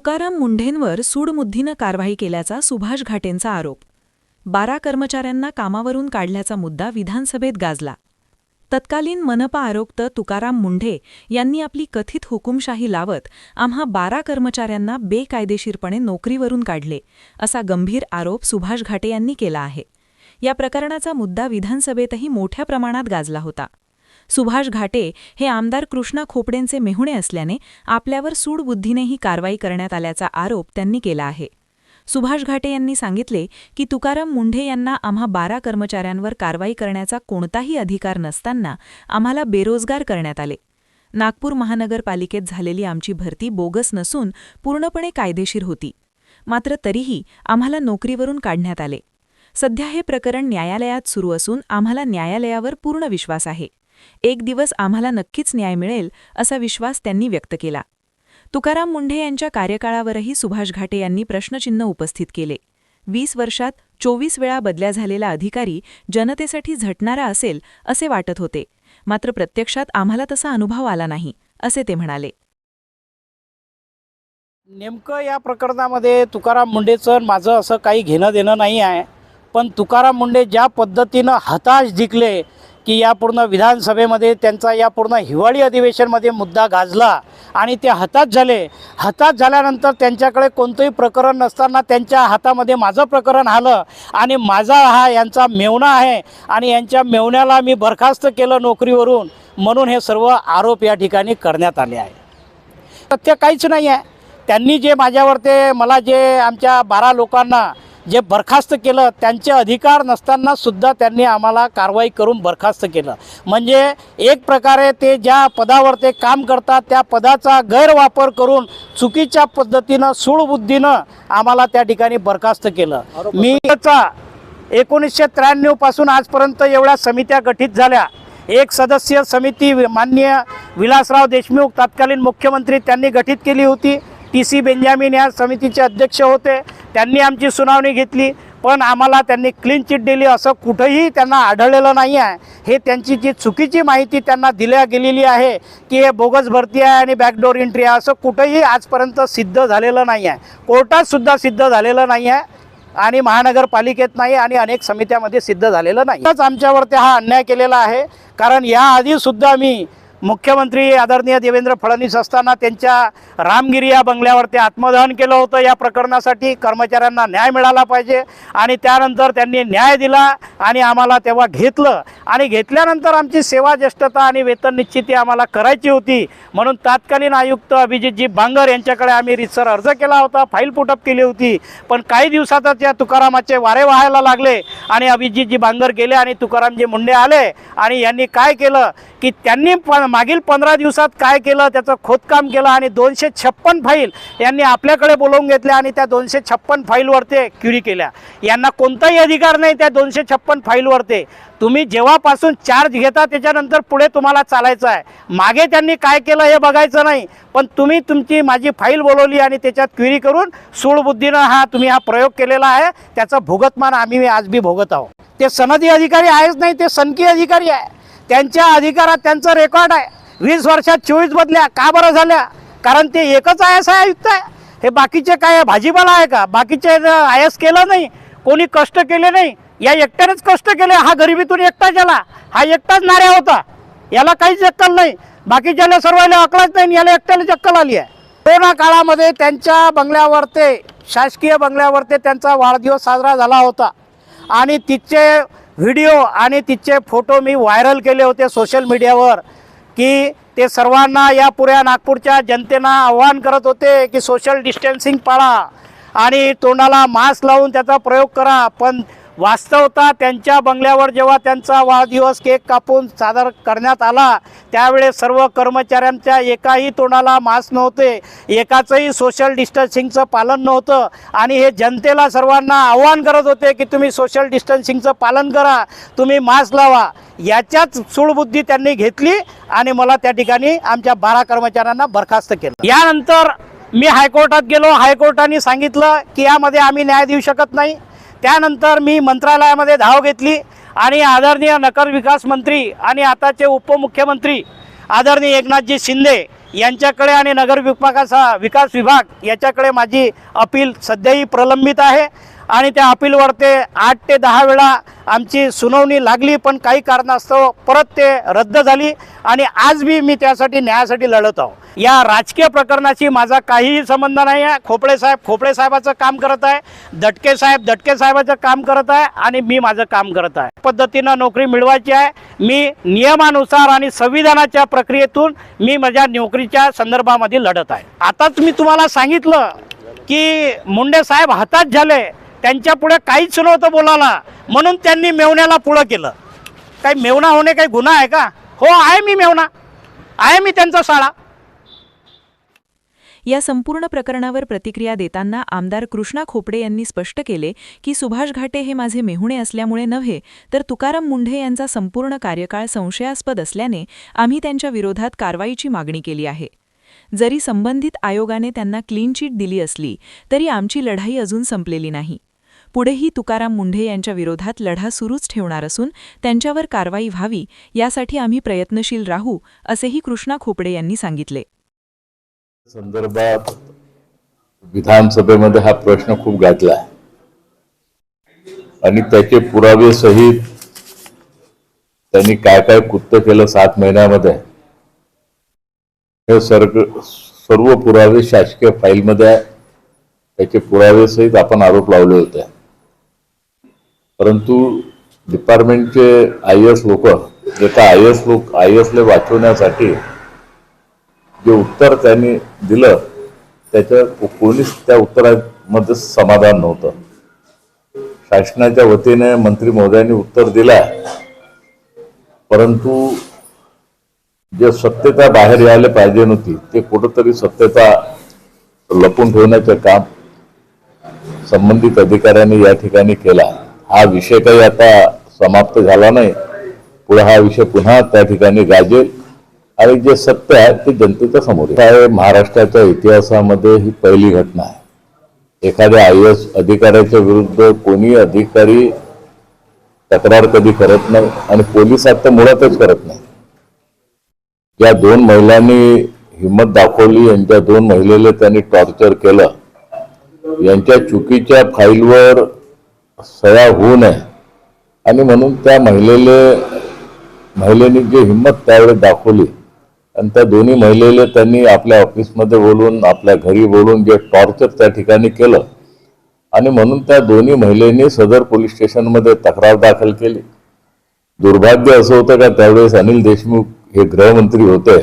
तुकाराम मुंढेंवर सूडमुद्धीनं कारवाई केल्याचा सुभाष घाटेंचा आरोप. बारा कर्मचाऱ्यांना कामावरून काढल्याचा मुद्दा विधानसभेत गाजला. तत्कालीन मनपा आरोक्त तुकाराम मुंढे यांनी आपली कथित हुकुमशाही लावत आम्हा बारा कर्मचाऱ्यांना बेकायदेशीरपणे नोकरीवरून काढले असा गंभीर आरोप सुभाष घाटे यांनी केला आहे. या प्रकरणाचा मुद्दा विधानसभेतही मोठ्या प्रमाणात गाजला होता. सुभाष घाटे हे आमदार कृष्णा खोपडेंचे मेहुणे असल्याने आपल्यावर सूडबुद्धीने ही कारवाई करण्यात आल्याचा आरोप त्यांनी केला आहे. सुभाष घाटे यांनी सांगितले की तुकाराम मुंढे यांना आम्हा बारा कर्मचाऱ्यांवर कारवाई करण्याचा कोणताही अधिकार नसताना आम्हाला बेरोजगार करण्यात आले. नागपूर महानगरपालिकेत झालेली आमची भरती बोगस नसून पूर्णपणे कायदेशीर होती. मात्र तरीही आम्हाला नोकरीवरून काढण्यात आले. सध्या हे प्रकरण न्यायालयात सुरू असून आम्हाला न्यायालयावर पूर्ण विश्वास आहे. एक दिवस आम्हाला नक्कीच न्याय मिळेल असा विश्वास त्यांनी व्यक्त केला. तुकाराम मुंढे यांच्या कार्यकाळावरही सुभाष घाटे यांनी प्रश्नचिन्ह उपस्थित केले. वीस वर्षात चोवीस वेळा बदल्या झालेला अधिकारी जनतेसाठी झटणारा असेल असे वाटत होते. मात्र प्रत्यक्षात आम्हाला तसा अनुभव आला नाही असे ते म्हणाले. नेमकं या प्रकरणामध्ये तुकाराम मुंडेचं माझं असं काही घेणं देणं नाही आहे पण तुकाराम मुंडे ज्या पद्धतीनं हताश जिंकले की या पूर्ण विधानसभेमध्ये त्यांचा या पूर्ण हिवाळी अधिवेशनमध्ये मुद्दा गाजला आणि ते हताश झाले. हताश झाल्यानंतर त्यांच्याकडे कोणतंही प्रकरण नसताना त्यांच्या हातामध्ये माझं प्रकरण आलं आणि माझा हा यांचा मेवणा आहे आणि यांच्या मेवण्याला मी बरखास्त केलं नोकरीवरून म्हणून हे सर्व आरोप या ठिकाणी करण्यात आले आहे तथ्य काहीच नाही आहे. त्यांनी जे माझ्यावर ते मला जे आमच्या बारा लोकांना जे बरखास्त केलं त्यांचे अधिकार नसताना सुद्धा त्यांनी आम्हाला कारवाई करून बरखास्त केलं. म्हणजे एक प्रकारे ते ज्या पदावर ते काम करतात त्या पदाचा गैरवापर करून चुकीच्या पद्धतीनं सूडबुद्धीनं आम्हाला त्या ठिकाणी बरखास्त केलं. मी एकोणीसशे त्र्याण्णवपासून आजपर्यंत एवढ्या समित्या गठीत झाल्या. एक सदस्य समिती माननीय विलासराव देशमुख तत्कालीन मुख्यमंत्री त्यांनी गठीत केली होती. टी सी बेंजामिन या समितीचे अध्यक्ष होते. त्यांनी आमची सुनावणी घेतली पण आम्हाला त्यांनी क्लीन चिट दिली असं कुठंही त्यांना आढळलेलं नाही आहे हे त्यांची जी चुकीची माहिती त्यांना दिल्या गेलेली आहे की हे बोगस भरती आहे आणि बॅकडोर एंट्री आहे असं कुठंही आजपर्यंत सिद्ध झालेलं नाही आहे कोर्टातसुद्धा सिद्ध झालेलं नाही आहे आणि महानगरपालिकेत नाही आणि अनेक समित्यामध्ये सिद्ध झालेलं नाही आमच्यावरती हा अन्याय केलेला आहे. कारण याआधीसुद्धा मी मुख्यमंत्री आदरणीय देवेंद्र फडणवीस असताना त्यांच्या रामगिरी या बंगल्यावरती आत्मदहन केलं होतं. या प्रकरणासाठी कर्मचाऱ्यांना न्याय मिळाला पाहिजे आणि त्यानंतर त्यांनी न्याय दिला आणि आम्हाला तेव्हा घेतलं. आणि घेतल्यानंतर आमची सेवा ज्येष्ठता आणि वेतन निश्चिती आम्हाला करायची होती. म्हणून तात्कालीन आयुक्त अभिजितजी बांगर यांच्याकडे आम्ही रितसर अर्ज केला होता फाईल पुटअप केली होती. पण काही दिवसातच या तुकारामाचे वारे व्हायला लागले आणि अभिजितजी बांगर गेले आणि तुकारामजी मुंडे आले आणि यांनी काय केलं की त्यांनी पण मागील पंधरा दिवसात काय केलं त्याचं खोदकाम केलं आणि दोनशे छप्पन फाईल यांनी आपल्याकडे बोलवून घेतल्या आणि त्या दोनशे छप्पन फाईलवरती क्युरी केल्या. यांना कोणताही अधिकार नाही त्या दोनशे छप्पन फाईलवरती. तुम्ही जेव्हापासून चार्ज घेता त्याच्यानंतर पुढे तुम्हाला चालायचं आहे. मागे त्यांनी काय केलं हे बघायचं नाही पण तुम्ही तुमची माझी फाईल बोलवली आणि त्याच्यात क्युरी करून सूळबुद्धीनं हा तुम्ही हा प्रयोग केलेला आहे. त्याचं भोगतमान आम्ही आज बी भोगत आहोत. ते सनदी अधिकारी आहेच नाही ते सनकी अधिकारी आहे. त्यांच्या अधिकारात त्यांचं रेकॉर्ड आहे. वीस वर्षात चोवीस बदल्या. का बरं झाल्या? कारण ते एकच आय एस आहे आयुक्त आहे. हे बाकीचे काय भाजीपाला आहे का? बाकीचे आय एस केलं नाही. कोणी कष्ट केले नाही. या एकट्यानेच कष्ट केले. हा गरिबीतून एकटा गेला. हा एकटाच नाऱ्या होता. याला काहीच अक्कल नाही. बाकीच्याला सर्वांना अकलाच नाही याला एकट्याला अक्कल आली आहे. कोरोना काळामध्ये त्यांच्या बंगल्यावर ते शासकीय बंगल्यावर ते त्यांचा वाढदिवस साजरा झाला होता. आणि तिचे व्हिडिओ आणि तिचे फोटो मी व्हायरल केले होते सोशल मीडियावर की ते सर्वांना या पुऱ्या नागपूरच्या जनतेना आव्हान करत होते की सोशल डिस्टन्सिंग पाळा आणि तोंडाला मास्क लावून त्याचा प्रयोग करा. पण वास्तवता त्यांच्या बंगल्यावर जेव्हा त्यांचा वाढदिवस केक कापून सादर करण्यात आला त्यावेळेस सर्व कर्मचाऱ्यांच्या एकाही तोंडाला मास्क नव्हते. एकाचंही सोशल डिस्टन्सिंगचं पालन नव्हतं. आणि हे जनतेला सर्वांना आव्हान करत होते की तुम्ही सोशल डिस्टन्सिंगचं पालन करा तुम्ही मास्क लावा. याच्याच सुळबुद्धी त्यांनी घेतली आणि मला त्या ठिकाणी आमच्या बारा कर्मचाऱ्यांना बरखास्त केलं. यानंतर मी हायकोर्टात गेलो. हायकोर्टाने सांगितलं की यामध्ये आम्ही न्याय देऊ शकत नाही. त्यानंतर मी मंत्रालयामध्ये धाव घेतली आणि आदरणीय नगर विकास मंत्री आणि आताचे उपमुख्यमंत्री आदरणीय एकनाथजी शिंदे यांच्याकडे आणि नगर विभागाचा विकास विभाग याच्याकडे माझी अपील सध्याही प्रलंबित आहे. आणि त्या अपीलवर ते आठ ते दहा वेळा आमची सुनावणी लागली पण काही कारणास्तव परत ते रद्द झाली आणि आज बी मी त्यासाठी न्यायासाठी लढत आहो. या राजकीय प्रकरणाशी माझा काहीही संबंध नाही आहे. खोपडे साहेब खोपडे साहेबाचं काम करत आहे दटके साहेब दटके साहेबाचं काम करत आहे आणि मी माझं काम करत आहे. पद्धतीनं नोकरी मिळवायची आहे. मी नियमानुसार आणि संविधानाच्या प्रक्रियेतून मी माझ्या नोकरीच्या संदर्भामध्ये लढत आहे. आताच मी तुम्हाला सांगितलं की मुंडे साहेब हातात झाले त्यांच्या पुढे काहीच नव्हतं बोलायला. म्हणून त्यांनी मेवण्याला पुढं केलं. काही मेवणा होणे काही गुन्हा आहे का? हो आहे मी मेवणा. आहे मी त्यांचा शाळा या संपूर्ण प्रकरणावर प्रतिक्रिया देताना आमदार कृष्णा खोपडे यांनी स्पष्ट केले की सुभाष घाटे हे माझे मेहुणे असल्यामुळे नव्हे तर तुकाराम मुंढे यांचा संपूर्ण कार्यकाळ संशयास्पद असल्याने आम्ही त्यांच्या विरोधात कारवाईची मागणी केली आहे. जरी संबंधित आयोगाने त्यांना क्लीन चिट दिली असली तरी आमची लढाई अजून संपलेली नाही. पुढेही तुकाराम मुंढे यांच्या विरोधात लढा सुरूच ठेवणार असून त्यांच्यावर कारवाई व्हावी यासाठी आम्ही प्रयत्नशील राहू असेही कृष्णा खोपडे यांनी सांगितले. संदर्भात विधानसभेमध्ये हा प्रश्न खूप गाजला आणि त्याचे पुरावे सहित त्यांनी काय काय कृत्य केलं सात महिन्यामध्ये हे सर्ग सर्व पुरावे शासकीय फाईलमध्ये आहे. त्याचे पुरावे सहित आपण आरोप लावले होते. परंतु डिपार्टमेंटचे आय एस लोक जे का आय एस लोक आय एसले वाचवण्यासाठी जे उत्तर त्यांनी दिलं त्याच्या कोणीच त्या उत्तरामध्ये समाधान नव्हतं. शासनाच्या वतीने मंत्री महोदयांनी उत्तर दिला परंतु जे सत्यता बाहेर यायला पाहिजे नव्हती ते कुठंतरी सत्यता लपून ठेवण्याचं काम संबंधित अधिकाऱ्यांनी या ठिकाणी केला हा विषय काही आता समाप्त झाला नाही. पुढे हा विषय पुन्हा त्या ठिकाणी गाजेल. आणि जे सत्य आहे ते जनतेच्या समोर आहे. काय महाराष्ट्राच्या इतिहासामध्ये ही पहिली घटना आहे. एखाद्या आय एस अधिकाऱ्याच्या विरुद्ध कोणी अधिकारी तक्रार कधी करत नाही आणि पोलीस आता मुळातच करत नाही. या दोन महिलांनी हिंमत दाखवली यांच्या दोन महिलेला त्यांनी टॉर्चर केलं. यांच्या चुकीच्या फाईलवर सया होऊ नये. आणि म्हणून त्या महिलेले महिलेने जी हिंमत त्यावेळी दाखवली आणि त्या दोन्ही महिलेला त्यांनी आपल्या ऑफिसमध्ये बोलून आपल्या घरी बोलून जे टॉर्चर त्या ठिकाणी केलं आणि म्हणून त्या दोन्ही महिलेनी सदर पोलीस स्टेशनमध्ये तक्रार दाखल केली. दुर्भाग्य असं होतं का त्यावेळेस अनिल देशमुख हे गृहमंत्री होते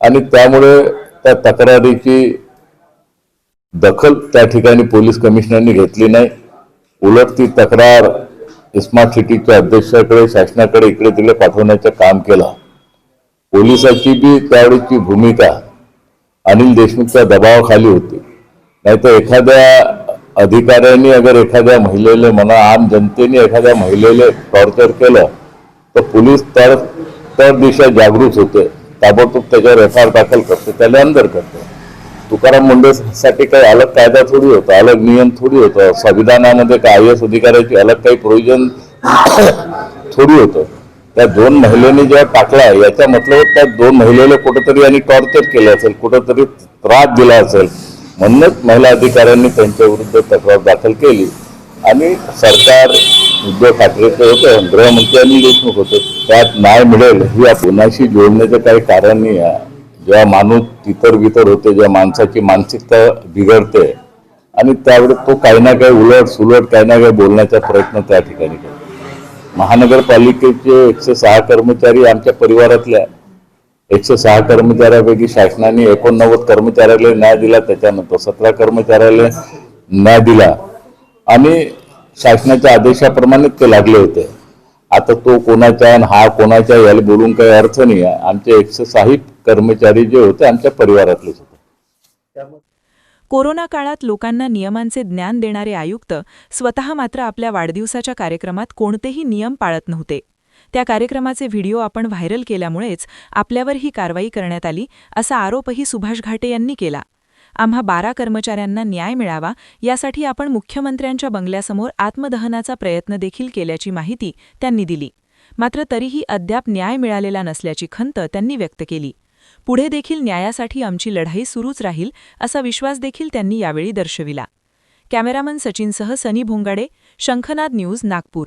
आणि त्यामुळे त्या तक्रारीची दखल त्या ठिकाणी पोलीस कमिशनरनी घेतली नाही. उलट ती तक्रार स्मार्ट सिटीच्या अध्यक्षाकडे शासनाकडे इकडे तिकडे पाठवण्याचं काम केलं. पोलिसाची बी त्यावेळीची भूमिका अनिल देशमुखच्या दबावाखाली होती. नाहीतर एखाद्या अधिकाऱ्यांनी अगर एखाद्या महिलेले म्हणा आम जनतेने एखाद्या महिलेले टॉर्चर केलं तर पोलीस तर तर दिशा जागृत होते. ताबडतोब त्याच्यावर एफ आय आर दाखल करते त्याला अंदर करते. तुकाराम मुंडेसाठी काही अलग कायदा थोडी होता अलग नियम थोडी होता. संविधानामध्ये काय आय एस अधिकाऱ्याची अलग काही प्रोव्हिजन थोडी होतं. त्या दोन महिलेने जेव्हा टाकला याचा मतलब त्या दोन महिलेला कुठंतरी यांनी टॉर्चर केलं असेल कुठंतरी त्रास दिला असेल. म्हणूनच महिला अधिकाऱ्यांनी त्यांच्या विरुद्ध तक्रार दाखल केली. आणि सरकार उद्धव ठाकरेचं होतं गृहमंत्री आणि देशमुख होते. त्यात न्याय मिळेल ही या गुन्ह्याशी जोडण्याचं काही कारण नाही आहे जेव्हा माणूस तितर बितर होते ज्या माणसाची मानसिकता बिघडते. आणि त्यावेळेस तो काही ना काही उलट सुलट काही ना काही बोलण्याचा प्रयत्न त्या ठिकाणी करतो. महानगरपालिकेचे एकशे सहा कर्मचारी आमच्या परिवारातल्या एकशे सहा कर्मचाऱ्यापैकी शासनाने एकोणनव्वद कर्मचाऱ्याला न्याय दिला त्याच्यानंतर सतरा कर्मचाऱ्याला न्याय दिला. आणि शासनाच्या आदेशाप्रमाणे ते लागले होते. आता तो कोणाचा आहे आणि हा कोणाचा आहे याला बोलून काही अर्थ नाही आहे. आमचे एकशे सहा कर्मचारी जे होते आमच्या परिवारातलेच होते. कोरोना काळात लोकांना नियमांचे ज्ञान देणारे आयुक्त स्वतः मात्र आपल्या वाढदिवसाच्या कार्यक्रमात कोणतेही नियम पाळत नव्हते. त्या कार्यक्रमाचे व्हिडिओ आपण व्हायरल केल्यामुळेच आपल्यावर ही कारवाई करण्यात आली असा आरोपही सुभाष घाटे यांनी केला. आम्हा बारा कर्मचाऱ्यांना न्याय मिळावा यासाठी आपण मुख्यमंत्र्यांच्या बंगल्यासमोर आत्मदहनाचा प्रयत्न देखील केल्याची माहिती त्यांनी दिली. मात्र तरीही अद्याप न्याय मिळालेला नसल्याची खंत त्यांनी व्यक्त केली. पुढे देखील न्यायासाठी आमची लढाई सुरूच राहील असा विश्वास देखील त्यांनी यावेळी दर्शविला. Cameraman सचिनसह Sunny Bhongade Shankhnad news Nagpur.